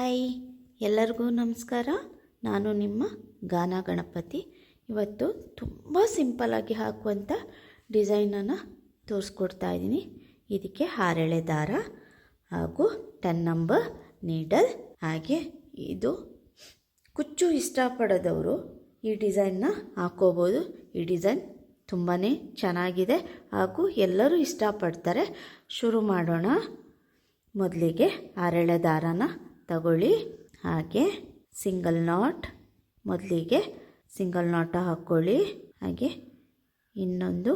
Hi, ಎಲ್ಲರಿಗೂ ನಮಸ್ಕಾರ. ನಾನು ನಿಮ್ಮ ಗಾನ ಗಣಪತಿ. ಇವತ್ತು ತುಂಬ ಸಿಂಪಲಾಗಿ ಹಾಕುವಂಥ ಡಿಸೈನನ್ನು ತೋರಿಸ್ಕೊಡ್ತಾ ಇದ್ದೀನಿ. ಇದಕ್ಕೆ ಹಾರೆಳೆ ದಾರ ಹಾಗೂ ಟೆನ್ ನಂಬರ್, ನೀಡಲ್, ಹಾಗೆ ಇದು ಕುಚ್ಚು ಇಷ್ಟಪಡೋದವರು ಈ ಡಿಸೈನ್ನ ಹಾಕೋಬೋದು. ಈ ಡಿಸೈನ್ ತುಂಬಾ ಚೆನ್ನಾಗಿದೆ ಹಾಗೂ ಎಲ್ಲರೂ ಇಷ್ಟಪಡ್ತಾರೆ. ಶುರು ಮಾಡೋಣ. ಮೊದಲಿಗೆ ಹರಳೆ ದಾರನ ತಗೊಳ್ಳಿ. ಹಾಗೆ ಸಿಂಗಲ್ ನಾಟ್ ಮೊದಲಿಗೆ ಸಿಂಗಲ್ ನಾಟ ಹಾಕ್ಕೊಳ್ಳಿ ಹಾಗೆ ಇನ್ನೊಂದು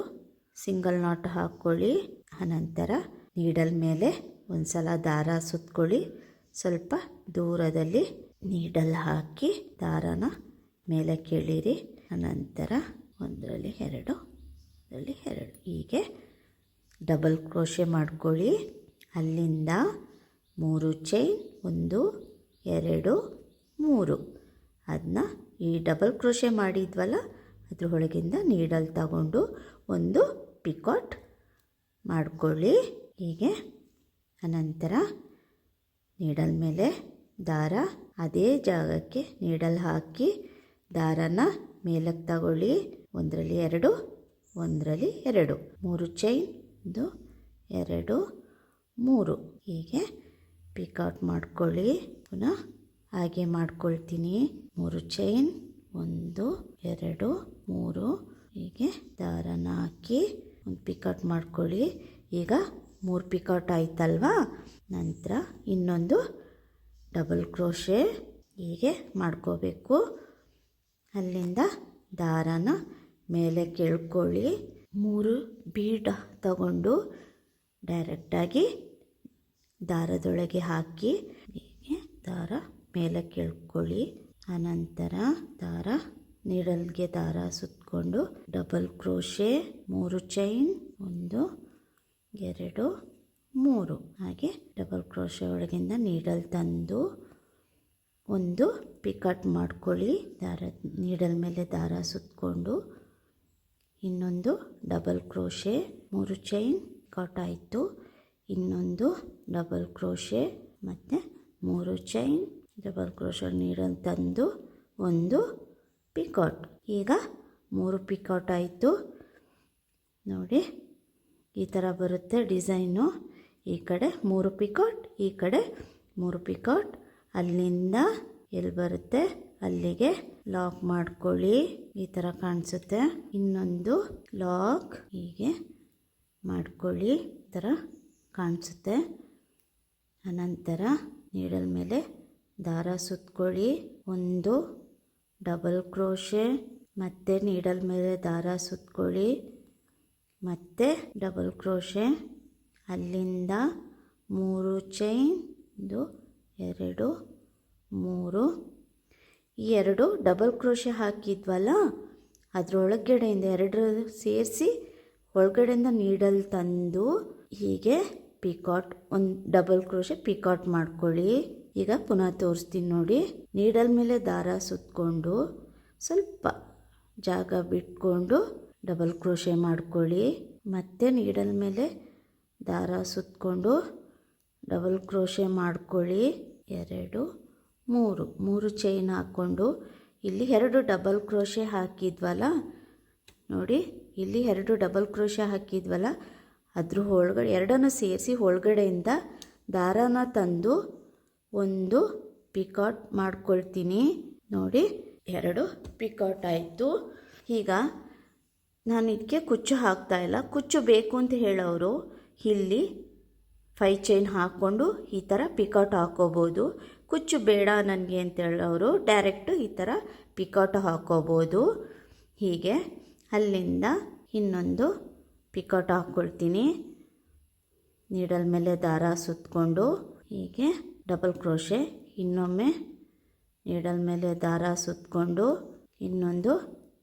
ಸಿಂಗಲ್ ನಾಟ್ ಹಾಕ್ಕೊಳ್ಳಿ ಅನಂತರ ನೀಡಲ್ ಮೇಲೆ ಒಂದು ಸಲ ದಾರ ಸುತ್ಕೊಳ್ಳಿ. ಸ್ವಲ್ಪ ದೂರದಲ್ಲಿ ನೀಡಲ್ ಹಾಕಿ ದಾರನ ಮೇಲೆ ಕೇಳಿರಿ. ಅನಂತರ ಒಂದರಲ್ಲಿ ಎರಡು ಅದರಲ್ಲಿ ಎರಡು. ಹೀಗೆ ಡಬಲ್ ಕ್ರೋಶೆ ಮಾಡ್ಕೊಳ್ಳಿ. ಅಲ್ಲಿಂದ ಮೂರು ಚೈನ್ ಒಂದು, ಎರಡು, ಮೂರು. ಅದನ್ನ ಈ ಡಬಲ್ ಕ್ರೋಶೆ ಮಾಡಿದ್ವಲ್ಲ, ಅದ್ರ ಒಳಗಿಂದ ನೀಡಲ್ ತಗೊಂಡು ಒಂದು ಪಿಕಾಟ್ ಮಾಡಿಕೊಳ್ಳಿ. ಹೀಗೆ ಅನಂತರ ನೀಡಲ್ ಮೇಲೆ ದಾರ, ಅದೇ ಜಾಗಕ್ಕೆ ನೀಡಲ್ ಹಾಕಿ ದಾರನ ಮೇಲಕ್ಕೆ ತಗೊಳ್ಳಿ. ಒಂದರಲ್ಲಿ ಎರಡು ಒಂದರಲ್ಲಿ ಎರಡು. ಮೂರು ಚೈನ್ ಒಂದು, ಎರಡು, ಮೂರು. ಹೀಗೆ ಪಿಕೌಟ್ ಮಾಡ್ಕೊಳ್ಳಿ. ಪುನಃ ಹಾಗೆ ಮಾಡ್ಕೊಳ್ತೀನಿ. ಮೂರು ಚೈನ್ ಒಂದು, ಎರಡು, ಮೂರು. ಹೀಗೆ ದಾರನ ಹಾಕಿ ಒಂದು ಪಿಕೌಟ್ ಮಾಡ್ಕೊಳ್ಳಿ. ಈಗ ಮೂರು ಪಿಕೌಟ್ ಆಯ್ತಲ್ವಾ? ನಂತರ ಇನ್ನೊಂದು ಡಬಲ್ ಕ್ರೋಶೆ ಹೀಗೆ ಮಾಡ್ಕೋಬೇಕು. ಅಲ್ಲಿಂದ ದಾರನ ಮೇಲೆ ಕೇಳ್ಕೊಳ್ಳಿ. ಮೂರು ಬೀಡ ತಗೊಂಡು ಡೈರೆಕ್ಟಾಗಿ ದಾರದೊಳಗೆ ಹಾಕಿ, ಹೀಗೆ ದಾರ ಮೇಲೆ ಕೆಳ್ಕೊಳ್ಳಿ. ಆನಂತರ ದಾರ, ನೀಡಲ್ಗೆ ದಾರ ಸುತ್ತಕೊಂಡು ಡಬಲ್ ಕ್ರೋಶೆ, ಮೂರು ಚೈನ್, ಒಂದು, ಎರಡು, ಮೂರು. ಹಾಗೆ ಡಬಲ್ ಕ್ರೋಶೆ ಒಳಗಿಂದ ನೀಡಲ್ ತಂದು ಒಂದು ಪಿಕಟ್ ಮಾಡ್ಕೊಳ್ಳಿ. ದಾರ, ನೀಡಲ್ ಮೇಲೆ ದಾರ ಸುತ್ತಕೊಂಡು ಇನ್ನೊಂದು ಡಬಲ್ ಕ್ರೋಶೆ, ಮೂರು ಚೈನ್ ಕಟ್ ಆಯಿತು. ಇನ್ನೊಂದು ಡಬಲ್ ಕ್ರೋಶೆ ಮತ್ತು ಮೂರು ಚೈನ್. ಡಬಲ್ ಕ್ರೋಶೆ ನೀಡಲ್ ತಂದು ಒಂದು ಪಿಕೌಟ್. ಈಗ ಮೂರು ಪಿಕೌಟ್ ಆಯಿತು. ನೋಡಿ, ಈ ಥರ ಬರುತ್ತೆ ಡಿಸೈನು. ಈ ಕಡೆ ಮೂರು ಪಿಕೌಟ್, ಈ ಕಡೆ ಮೂರು ಪಿಕೌಟ್. ಅಲ್ಲಿಂದ ಎಲ್ಲಿ ಬರುತ್ತೆ? ಅಲ್ಲಿಗೆ ಲಾಕ್ ಮಾಡ್ಕೊಳ್ಳಿ. ಈ ಥರ ಕಾಣಿಸುತ್ತೆ. ಇನ್ನೊಂದು ಲಾಕ್ ಹೀಗೆ ಮಾಡ್ಕೊಳ್ಳಿ. ಈ ಥರ ಕಾಣಿಸುತ್ತೆ. ಅನಂತರ ನೀಡಲ್ ಮೇಲೆ ದಾರ ಸುತ್ಕೊಳ್ಳಿ. ಒಂದು, ಡಬಲ್ ಕ್ರೋಶೆ, ಮತ್ತೆ ನೀಡಲ್ ಮೇಲೆ ದಾರ ಸುತ್ಕೊಳ್ಳಿ. ಮತ್ತೆ ಡಬಲ್ ಕ್ರೋಶೆ, ಅಲ್ಲಿಂದ ಮೂರು ಚೈನ್, ಒಂದು, ಎರಡು, ಮೂರು. ಈ ಎರಡು ಡಬಲ್ ಕ್ರೋಶೆ ಹಾಕಿದ್ವಲ್ಲ, ಅದರೊಳಗಡೆಯಿಂದ ಎರಡು ಸೇರಿಸಿ ಒಳಗಡೆಯಿಂದ ನೀಡಲ್ ತಂದು ಹೀಗೆ ಪಿಕಾಟ್ ಒಂದು ಡಬಲ್ ಕ್ರೋಶೆ ಪಿಕಾಟ್ ಮಾಡ್ಕೊಳ್ಳಿ. ಈಗ ಪುನಃ ತೋರಿಸ್ತೀನಿ ನೋಡಿ. ನೀಡಲ್ ಮೇಲೆ ದಾರ ಸುತ್ತಕೊಂಡು ಸ್ವಲ್ಪ ಜಾಗ ಬಿಟ್ಕೊಂಡು ಡಬಲ್ ಕ್ರೋಶೆ ಮಾಡ್ಕೊಳ್ಳಿ. ಮತ್ತೆ ನೀಡಲ್ ಮೇಲೆ ದಾರ ಸುತ್ತಕೊಂಡು ಡಬಲ್ ಕ್ರೋಶೆ ಮಾಡ್ಕೊಳ್ಳಿ. ಎರಡು, ಮೂರು ಮೂರು ಚೈನ್ ಹಾಕ್ಕೊಂಡು. ಇಲ್ಲಿ ಎರಡು ಡಬಲ್ ಕ್ರೋಶೆ ಹಾಕಿದ್ವಲ್ಲ? ನೋಡಿ ಇಲ್ಲಿ ಎರಡು ಡಬಲ್ ಕ್ರೋಶೆ ಹಾಕಿದ್ವಲ್ಲ? ಅದ್ರ ಒಳಗಡೆ ಎರಡನ್ನು ಸೇರಿಸಿ ಒಳಗಡೆಯಿಂದ ದಾರಾನ ತಂದು ಒಂದು ಪಿಕಾಟ್ ಮಾಡ್ಕೊಳ್ತೀನಿ. ನೋಡಿ, ಎರಡು ಪಿಕಾಟ್ ಆಯಿತು. ಈಗ ನಾನು ಇದಕ್ಕೆ ಕುಚ್ಚು ಹಾಕ್ತಾ ಇಲ್ಲ. ಕುಚ್ಚು ಬೇಕು ಅಂತ ಹೇಳೋರು ಇಲ್ಲಿ ಫೈ ಚೈನ್ ಹಾಕ್ಕೊಂಡು ಈ ಥರ ಪಿಕಾಟ್ ಹಾಕೋಬೋದು. ಕುಚ್ಚು ಬೇಡ ನನಗೆ ಅಂತ ಹೇಳೋರು ಡೈರೆಕ್ಟು ಈ ಥರ ಪಿಕಾಟ್ ಹಾಕೋಬೋದು. ಹೀಗೆ ಅಲ್ಲಿಂದ ಇನ್ನೊಂದು ಪಿಕೋಟ್ ಹಾಕ್ಕೊಳ್ತೀನಿ. ನೀಡಲ್ ಮೇಲೆ ದಾರ ಸುತ್ತಕೊಂಡು ಹೀಗೆ ಡಬಲ್ ಕ್ರೋಶೆ ಇನ್ನೊಮ್ಮೆ ನೀಡಲ್ ಮೇಲೆ ದಾರ ಸುತ್ತಕೊಂಡು ಇನ್ನೊಂದು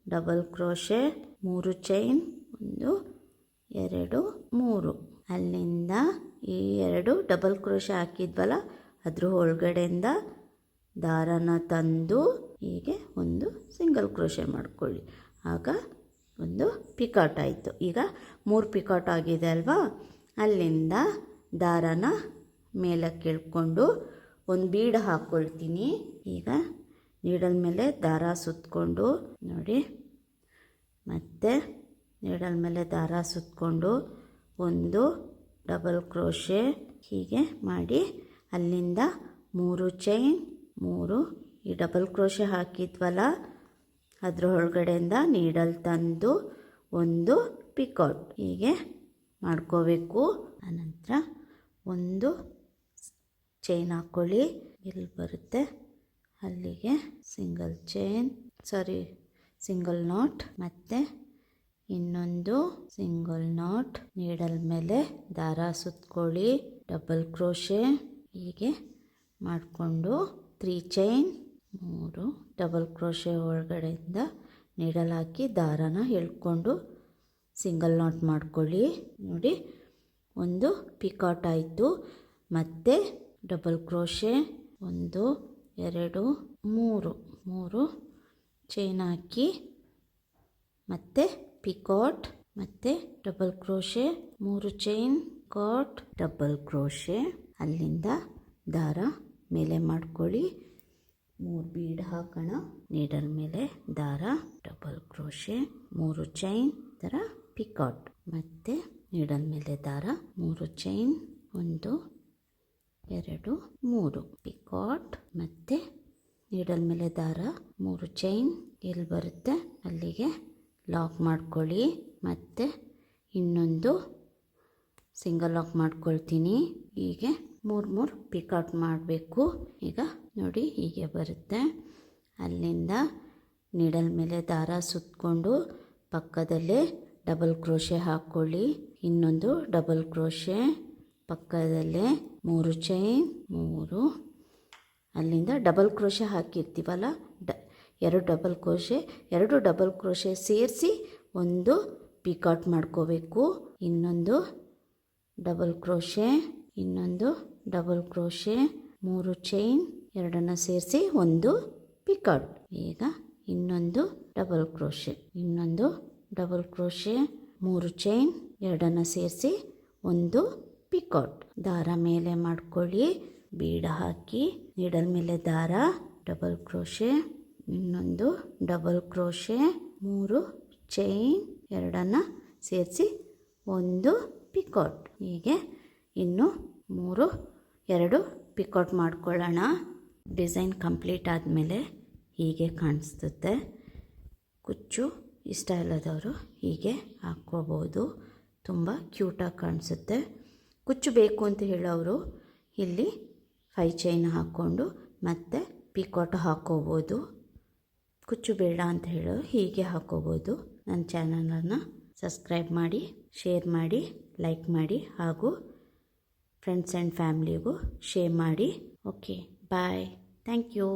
ಡಬಲ್ ಕ್ರೋಶೆ, ಮೂರು ಚೈನ್, ಒಂದು, ಎರಡು, ಮೂರು. ಅಲ್ಲಿಂದ ಈ ಎರಡು ಡಬಲ್ ಕ್ರೋಶೆ ಹಾಕಿದ್ವಲ್ಲ, ಅದ್ರ ಒಳಗಡೆಯಿಂದ ದಾರನ ತಂದು ಹೀಗೆ ಒಂದು ಸಿಂಗಲ್ ಕ್ರೋಶೆ ಮಾಡ್ಕೊಳ್ಳಿ. ಆಗ ಒಂದು ಪಿಕಾಟ್ ಆಯಿತು. ಈಗ ಮೂರು ಪಿಕಾಟ್ ಆಗಿದೆ ಅಲ್ವಾ? ಅಲ್ಲಿಂದ ದಾರನ ಮೇಲಕ್ಕೆ ಇಳ್ಕೊಂಡು ಒಂದು ಬೀಡ್ ಹಾಕ್ಕೊಳ್ತೀನಿ ಈಗ ನೀಡಲ್ ಮೇಲೆ ದಾರ ಸುತ್ತಕೊಂಡು ನೋಡಿ. ಮತ್ತು ನೀಡಲ್ ಮೇಲೆ ದಾರ ಸುತ್ತಕೊಂಡು ಒಂದು ಡಬಲ್ ಕ್ರೋಶೆ ಹೀಗೆ ಮಾಡಿ ಅಲ್ಲಿಂದ ಮೂರು ಚೈನ್, ಮೂರು ಈ ಡಬಲ್ ಕ್ರೋಶೆ ಹಾಕಿದ್ವಲ್ಲ ಅದ್ರ ಒಳಗಡೆಯಿಂದ ನೀಡಲ್ ತಂದು ಒಂದು ಪಿಕೌಟ್. ಹೀಗೆ ಮಾಡ್ಕೋಬೇಕು. ಆನಂತರ ಒಂದು ಚೈನ್ ಹಾಕ್ಕೊಳ್ಳಿ ಎಲ್ಲಿ ಬರುತ್ತೆ? ಅಲ್ಲಿಗೆ single chain, sorry, single knot. ಮತ್ತು ಇನ್ನೊಂದು ಸಿಂಗಲ್ ನಾಟ್. ನೀಡಲ್ ಮೇಲೆ ದಾರ ಸುತ್ತಕೊಳ್ಳಿ ಡಬಲ್ ಕ್ರೋಶೆ. ಹೀಗೆ ಮಾಡಿಕೊಂಡು ತ್ರೀ ಚೈನ್. ಮೂರು ಡಬಲ್ ಕ್ರೋಶೆ ಒಳಗಡೆಯಿಂದ ನೀಡಲ್ ಹಾಕಿ ದಾರನ ಎಳ್ಕೊಂಡು ಸಿಂಗಲ್ ನಾಟ್ ಮಾಡ್ಕೊಳ್ಳಿ. ನೋಡಿ, ಒಂದು ಪಿಕಾಟ್ ಆಯಿತು. ಮತ್ತು ಡಬಲ್ ಕ್ರೋಶೆ, ಒಂದು, ಎರಡು, ಮೂರು. ಮೂರು ಚೈನ್ ಹಾಕಿ, ಮತ್ತು ಪಿಕಾಟ್, ಮತ್ತು ಡಬಲ್ ಕ್ರೋಶೆ, ಮೂರು ಚೈನ್ ಕಾಟ್ ಡಬಲ್ ಕ್ರೋಶೆ. ಅಲ್ಲಿಂದ ದಾರ ಮೇಲೆ ಮಾಡ್ಕೊಳ್ಳಿ. ಮೂರು ಬೀಡ್ ಹಾಕೋಣ. ನೀಡಲ್ ಮೇಲೆ ದಾರ, ಡಬಲ್ ಕ್ರೋಶೆ, ಮೂರು ಚೈನ್ ಥರ ಪಿಕಾಟ್. ಮತ್ತು ನೀಡಲ್ ಮೇಲೆ ದಾರ, ಮೂರು ಚೈನ್, ಒಂದು, ಎರಡು, ಮೂರು ಪಿಕಾಟ್. ಮತ್ತೆ ನೀಡಲ್ ಮೇಲೆ ದಾರ, ಮೂರು ಚೈನ್. ಎಲ್ಲಿ ಬರುತ್ತೆ? ಅಲ್ಲಿಗೆ ಲಾಕ್ ಮಾಡ್ಕೊಳ್ಳಿ. ಮತ್ತೆ ಇನ್ನೊಂದು ಸಿಂಗಲ್ ಲಾಕ್ ಮಾಡ್ಕೊಳ್ತೀನಿ. ಹೀಗೆ ಮೂರು ಮೂರು ಪಿಕೌಟ್ ಮಾಡಬೇಕು. ಈಗ ನೋಡಿ ಹೀಗೆ ಬರುತ್ತೆ. ಅಲ್ಲಿಂದ ನೀಡಲ್ ಮೇಲೆ ದಾರ ಸುತ್ತಕೊಂಡು ಪಕ್ಕದಲ್ಲೇ ಡಬಲ್ ಕ್ರೋಶೆ ಹಾಕ್ಕೊಳ್ಳಿ ಇನ್ನೊಂದು ಡಬಲ್ ಕ್ರೋಶೆ ಪಕ್ಕದಲ್ಲೇ ಮೂರು ಚೈನ್ ಮೂರು. ಅಲ್ಲಿಂದ ಡಬಲ್ ಕ್ರೋಶೆ ಹಾಕಿರ್ತೀವಲ್ಲ? ಡ, ಎರಡು ಡಬಲ್ ಕ್ರೋಶೆ ಎರಡು ಡಬಲ್ ಕ್ರೋಶೆ ಸೇರಿಸಿ ಒಂದು ಪಿಕೌಟ್ ಮಾಡ್ಕೋಬೇಕು. ಇನ್ನೊಂದು ಡಬಲ್ ಕ್ರೋಶೆ ಇನ್ನೊಂದು ಡಬಲ್ ಕ್ರೋಶೆ, ಮೂರು ಚೈನ್, ಎರಡನ್ನು ಸೇರಿಸಿ ಒಂದು ಪಿಕೌಟ್ ಈಗ ಇನ್ನೊಂದು ಡಬಲ್ ಕ್ರೋಶೆ, ಇನ್ನೊಂದು ಡಬಲ್ ಕ್ರೋಶೆ, ಮೂರು ಚೈನ್, ಎರಡನ್ನು ಸೇರಿಸಿ ಒಂದು ಪಿಕೌಟ್ ದಾರ ಮೇಲೆ ಮಾಡ್ಕೊಳ್ಳಿ, ಬೀಡ ಹಾಕಿ, ನೀಡಲ್ ಮೇಲೆ ದಾರ, ಡಬಲ್ ಕ್ರೋಶೆ, ಇನ್ನೊಂದು ಡಬಲ್ ಕ್ರೋಶೆ, ಮೂರು ಚೈನ್, ಎರಡನ್ನು ಸೇರಿಸಿ ಒಂದು ಪಿಕೌಟ್ ಹೀಗೆ ಇನ್ನು ಮೂರು, ಎರಡು ಪಿಕೌಟ್ ಮಾಡ್ಕೊಳ್ಳೋಣ. ಡಿಸೈನ್ ಕಂಪ್ಲೀಟ್ ಆದಮೇಲೆ ಹೀಗೆ ಕಾಣಿಸುತ್ತೆ ಕುಚ್ಚು ಇಷ್ಟ ಇಲ್ಲದವರು ಹೀಗೆ ಹಾಕ್ಕೋಬೋದು. ತುಂಬ ಕ್ಯೂಟಾಗಿ ಕಾಣಿಸುತ್ತೆ. ಕುಚ್ಚು ಬೇಕು ಅಂತ ಹೇಳೋರು ಇಲ್ಲಿ ಫೈ ಚೈನ್ ಹಾಕ್ಕೊಂಡು ಮತ್ತೆ ಪಿಕೌಟ್ ಹಾಕ್ಕೋಬೋದು. ಕುಚ್ಚು ಬೇಡ ಅಂತ ಹೇಳೋ ಹೀಗೆ ಹಾಕ್ಕೋಬೋದು. ನನ್ನ ಚಾನಲನ್ನು ಸಬ್ಸ್ಕ್ರೈಬ್ ಮಾಡಿ ಶೇರ್ ಮಾಡಿ ಲೈಕ್ ಮಾಡಿ ಹಾಗೂ ಫ್ರೆಂಡ್ಸ್ ಆ್ಯಂಡ್ ಫ್ಯಾಮ್ಲಿಗೂ ಶೇರ್ ಮಾಡಿ. Okay bye thank you